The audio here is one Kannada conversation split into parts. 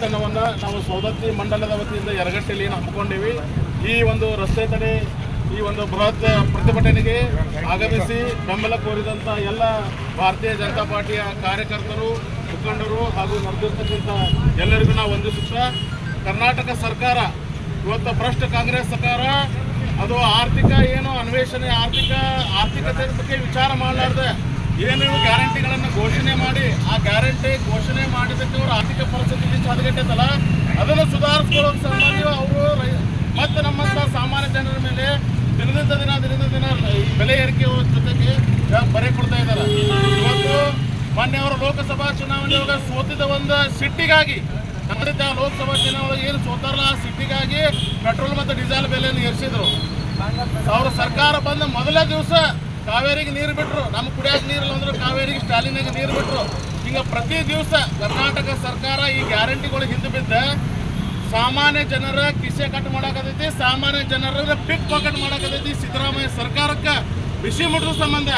ಕಾರ್ಯಾಚರಣೆಯನ್ನು ನಾವು ಸೌದತ್ತಿ ಮಂಡಲದ ವತಿಯಿಂದ ಯರಗಟ್ಟೆಯಲ್ಲಿ ಹಮ್ಮಿಕೊಂಡಿವಿ ಈ ಒಂದು ರಸ್ತೆ ತಡೆ, ಈ ಒಂದು ಬೃಹತ್ ಪ್ರತಿಭಟನೆಗೆ ಆಗಮಿಸಿ ಬೆಂಬಲ ಕೋರಿದಂಥ ಎಲ್ಲ ಭಾರತೀಯ ಜನತಾ ಪಾರ್ಟಿಯ ಕಾರ್ಯಕರ್ತರು, ಮುಖಂಡರು ಹಾಗೂ ನಡೆದಿರ್ತಕ್ಕಂಥ ಎಲ್ಲರಿಗೂ ನಾವು ವಂದಿಸುತ್ತಾ ಕರ್ನಾಟಕ ಸರ್ಕಾರ, ಇವತ್ತು ಭ್ರಷ್ಟ ಕಾಂಗ್ರೆಸ್ ಸರ್ಕಾರ, ಅದು ಆರ್ಥಿಕ ಏನು ಅನ್ವೇಷಣೆ, ಆರ್ಥಿಕ ಆರ್ಥಿಕತೆ ಬಗ್ಗೆ ವಿಚಾರ ಮಾಡಲಾರ್ದೆ ಏನೇನು ಗ್ಯಾರಂಟಿಗಳನ್ನು ಘೋಷಣೆ ಮಾಡಿ, ಆ ಗ್ಯಾರಂಟಿ ಘೋಷಣೆ ಮಾಡಿದ್ದಕ್ಕೆ ಅವರ ಆರ್ಥಿಕ ಪರಿಸ್ಥಿತಿ ಹದಗೆಟ್ಟೈತಲ್ಲ ಅದನ್ನು ಸುಧಾರಿಸ್ಕೊಳ್ಳೋ ಸಂಬಂಧ ಅವರು ಮತ್ತು ನಮ್ಮಂಥ ಸಾಮಾನ್ಯ ಜನರ ಮೇಲೆ ದಿನದಿಂದ ದಿನ ದಿನದ ದಿನ ಬೆಲೆ ಏರಿಕೆ ಜೊತೆಗೆ ಬರೆ ಕೊಡ್ತಾ ಇದ್ದಾರೆ. ಇವತ್ತು ಮೊನ್ನೆ ಅವರು ಲೋಕಸಭಾ ಚುನಾವಣೆಯೊಳಗೆ ಸೋತಿದ ಒಂದು ಸಿಟ್ಟಿಗಾಗಿ ಖಂಡಿತ ಲೋಕಸಭಾ ಚುನಾವಣೆಗೆ ಏನು ಸೋತಾರಲ್ಲ, ಆ ಸಿಟ್ಟಿಗಾಗಿ ಪೆಟ್ರೋಲ್ ಮತ್ತು ಡೀಸೆಲ್ ಬೆಲೆಯನ್ನು ಏರಿಸಿದ್ರು. ಅವ್ರ ಸರ್ಕಾರ ಬಂದ ಮೊದಲ ದಿವಸ ಕಾವೇರಿಗೆ ನೀರು ಬಿಟ್ರು, ನಮ್ಮ ಕುಡಿಯಕ್ಕೆ ನೀರಿಲ್ಲ ಅಂದ್ರೆ ಕಾವೇರಿಗೆ ಸ್ಟಾಲಿನಾಗ ನೀರು ಬಿಟ್ರು. ಈಗ ಪ್ರತಿ ದಿವಸ ಕರ್ನಾಟಕ ಸರ್ಕಾರ ಈ ಗ್ಯಾರಂಟಿಗಳು ಹಿಂದೆ ಬಿದ್ದ ಸಾಮಾನ್ಯ ಜನರ ಕಿಸೆ ಕಟ್ ಮಾಡಕತೈತಿ ಸಾಮಾನ್ಯ ಜನರ ಪಿಕ್ ಪಾಕೆಟ್ ಮಾಡಕತೈತಿ ಸಿದ್ದರಾಮಯ್ಯ ಸರ್ಕಾರಕ್ಕೆ. ಬಿಸಿ ಮುಟ್ಟಿದ ಸಂಬಂಧ.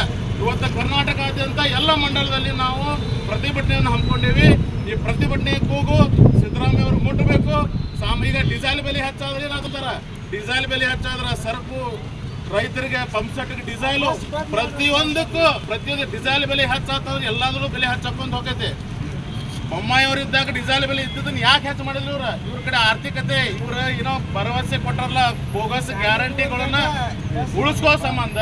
ಇವತ್ತು ಕರ್ನಾಟಕಾದ್ಯಂತ ಎಲ್ಲ ಮಂಡಲದಲ್ಲಿ ನಾವು ಪ್ರತಿಭಟನೆಯನ್ನು ಹಮ್ಮಿಕೊಂಡಿವಿ. ಈ ಪ್ರತಿಭಟನೆ ಕೂಗು ಸಿದ್ದರಾಮಯ್ಯ ಅವರು ಮುಟ್ಟಬೇಕು ಸಾಮ ಈಗ ಡೀಸೆಲ್ ಬೆಲೆ ಹೆಚ್ಚಾದ್ರೆ ಏನಾಗ್ತಾರ ಡಿಸೈಲ್ ಬೆಲೆ ಹೆಚ್ಚಾದ್ರೆ ಸರಕು ರೈತರಿಗೆ ಪಂಪ್ ಸೆಟ್ಗೆ ಡಿಸೈಲು ಪ್ರತಿಯೊಂದಕ್ಕೂ, ಪ್ರತಿಯೊಂದು ಡಿಸೈಲ್ ಬೆಲೆ ಹೆಚ್ಚಾಗ್ತದ್ರೆ ಎಲ್ಲಾದ್ರೂ ಬೆಲೆ ಹೆಚ್ಚಾಕೊಂಡ್ ಹೋಗೈತೆ ಇದ್ದಾಗ ಡಿಸೈಲ್ ಬೆಲೆ ಇದ್ದದನ್ನ ಯಾಕೆ ಹೆಚ್ಚು ಮಾಡಿದ್ರು ಇವ್ರ? ಇವ್ರ ಕಡೆ ಆರ್ಥಿಕತೆ, ಇವ್ರ ಏನೋ ಭರವಸೆ ಕೊಟ್ಟಾರಲ್ಲ ಬೋಗಸ್ ಗ್ಯಾರಂಟಿಗಳನ್ನ ಉಳಿಸ್ಕೋ ಸಂಬಂಧ,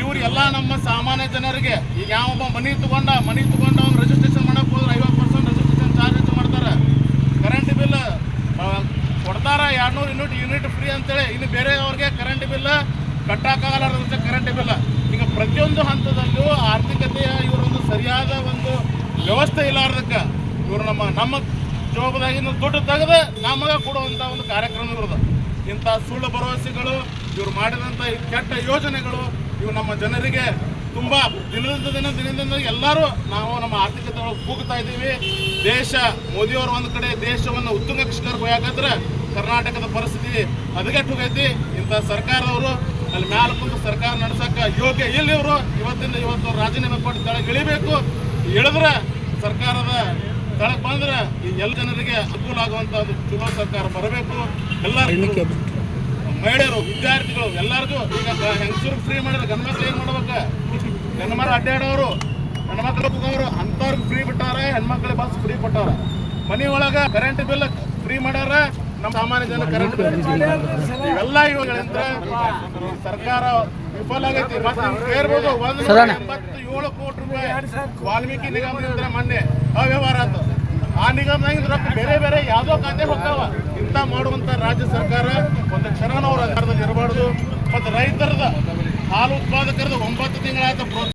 ಇವ್ರು ಎಲ್ಲ ನಮ್ಮ ಸಾಮಾನ್ಯ ಜನರಿಗೆ, ಈಗ ಯಾವೊಬ್ಬ ಮನಿ ತಗೊಂಡ ಮನಿ ತಗೊಂಡ ಅವ್ನು ರಿಜಿಸ್ಟ್ರೇಷನ್ ಮಾಡಕ್ ಹೋದ್ರೆ ಐವತ್ತು ಪರ್ಸೆಂಟ್ ರಿಜಿಸ್ಟ್ರೇಷನ್ ಚಾರ್ಜ್ ಹೆಚ್ಚು ಮಾಡ್ತಾರೆ. ಕರೆಂಟ್ ಬಿಲ್ ಕೊಡ್ತಾರ ಎರಡ್ನೂರು ಯೂನಿಟ್ ಯೂನಿಟ್ ಫ್ರೀ ಅಂತೇಳಿ, ಇನ್ನು ಬೇರೆಯವ್ರಿಗೆ ಕರೆಂಟ್ ಬಿಲ್ ಕಟ್ಟಕ್ಕಾಗಲ್ಲ ಕರೆಂಟ್ ಇರಲ್ಲ. ಈಗ ಪ್ರತಿಯೊಂದು ಹಂತದಲ್ಲೂ ಆರ್ಥಿಕತೆಯ ಇವರೊಂದು ಸರಿಯಾದ ಒಂದು ವ್ಯವಸ್ಥೆ ಇಲ್ಲಾರ್ದಕ್ಕ ಇವರು ನಮ್ಮ ನಮ್ಮ ಜೋಬದಾಗಿನ ದುಡ್ಡು ತೆಗೆದು ನಮಗೆ ಕೊಡುವಂಥ ಒಂದು ಕಾರ್ಯಕ್ರಮ ಇವ್ರದ್ದು. ಇಂಥ ಸುಳ್ಳು ಭರವಸೆಗಳು, ಇವ್ರು ಮಾಡಿದಂಥ ಕೆಟ್ಟ ಯೋಜನೆಗಳು ಇವು ನಮ್ಮ ಜನರಿಗೆ ತುಂಬ ದಿನದಿಂದ ದಿನ, ದಿನದಿಂದ ಎಲ್ಲರೂ ನಾವು ನಮ್ಮ ಆರ್ಥಿಕತೆ ಒಳಗೆ ಕೂಗ್ತಾ ಇದ್ದೀವಿ. ದೇಶ, ಮೋದಿಯವರು ಒಂದು ಕಡೆ ದೇಶವನ್ನು ಉತ್ತುಂಗಕ್ಕೆ ಶಿಖರ ಕರ್ನಾಟಕದ ಪರಿಸ್ಥಿತಿ ಹದಗೆಟ್ಟು ಹೋಗೈತಿ ಇಂಥ ಸರ್ಕಾರದವರು ಅಲ್ಲಿ ಮ್ಯಾಲ ಕುಂತು ಸರ್ಕಾರ ನಡ್ಸಕ್ಕೆ ಯೋಗ್ಯ ಇಲ್ಲ ಇವರು. ಇವತ್ತಿಂದ ಇವತ್ತು ರಾಜೀನಾಮೆ ಕೊಟ್ಟು ತೆಳಗೆ ಇಳಿಬೇಕು. ಇಳಿದ್ರೆ ಸರ್ಕಾರದ ಕೆಳಗೆ ಬಂದ್ರೆ ಈ ಎಲ್ಲ ಜನರಿಗೆ ಅನುಕೂಲ ಆಗುವಂತ ಒಂದು ಚಲೋ ಸರ್ಕಾರ ಬರಬೇಕು. ಎಲ್ಲ ಮಹಿಳೆಯರು ವಿದ್ಯಾರ್ಥಿಗಳು ಎಲ್ಲರಿಗೂ ಈಗ ಹೆಂಗಸರು ಫ್ರೀ ಮಾಡಿದ್ರೆ ಗಂಡ ಮಕ್ಳು ಏನ್ ಮಾಡ್ಬೇಕು? ಗಂಡ್ಮರ ಅಡ್ಡಾಡೋರು ಹೆಣ್ಮಕ್ಳು ಹೋಗೋರು ಅಂಥವ್ರಿಗೆ ಫ್ರೀ ಬಿಟ್ಟಾರ ಹೆಣ್ಮಕ್ಳಿಗೆ ಬಸ್ ಫ್ರೀ ಕೊಟ್ಟಾರ. ಮನೆ ಒಳಗ ಕರೆಂಟ್ ಬಿಲ್ ಫ್ರೀ ಮಾಡ್ಯಾರ. ನಮ್ಮ ಸಾಮಾನ್ಯ ಜನ ಕರೆಂಟ್ ಇವೆಲ್ಲ ಇವುಗಳಿಂದ ಸರ್ಕಾರ ವಿಫಲ ಆಗೈತಿ. ಮತ್ತೆ ಸೇರ್ಬೋದು ಒಂದು ನೂರ ಎಂಬತ್ತೇಳು ಕೋಟಿ ರೂಪಾಯಿ ವಾಲ್ಮೀಕಿ ನಿಗಮದಿಂದ ಮೊನ್ನೆ ಅವ್ಯವಹಾರ ಆಯ್ತು ಆ ನಿಗಮದಾಗಿಂದ ರೊಕ್ಕ ಬೇರೆ ಬೇರೆ ಯಾವ್ದೋ ಖಾತೆ ಹೋಗ್ತಾವ. ಇಂಥ ಮಾಡುವಂತ ರಾಜ್ಯ ಸರ್ಕಾರ ಒಂದು ಕ್ಷಣ ಅವ್ರ ಅಧಿಕಾರದಲ್ಲಿ ಇರಬಾರ್ದು. ಮತ್ತು ರೈತರದ ಹಾಲು ಉತ್ಪಾದಕರದ ಒಂಬತ್ತು ತಿಂಗಳಾಯ್ತು.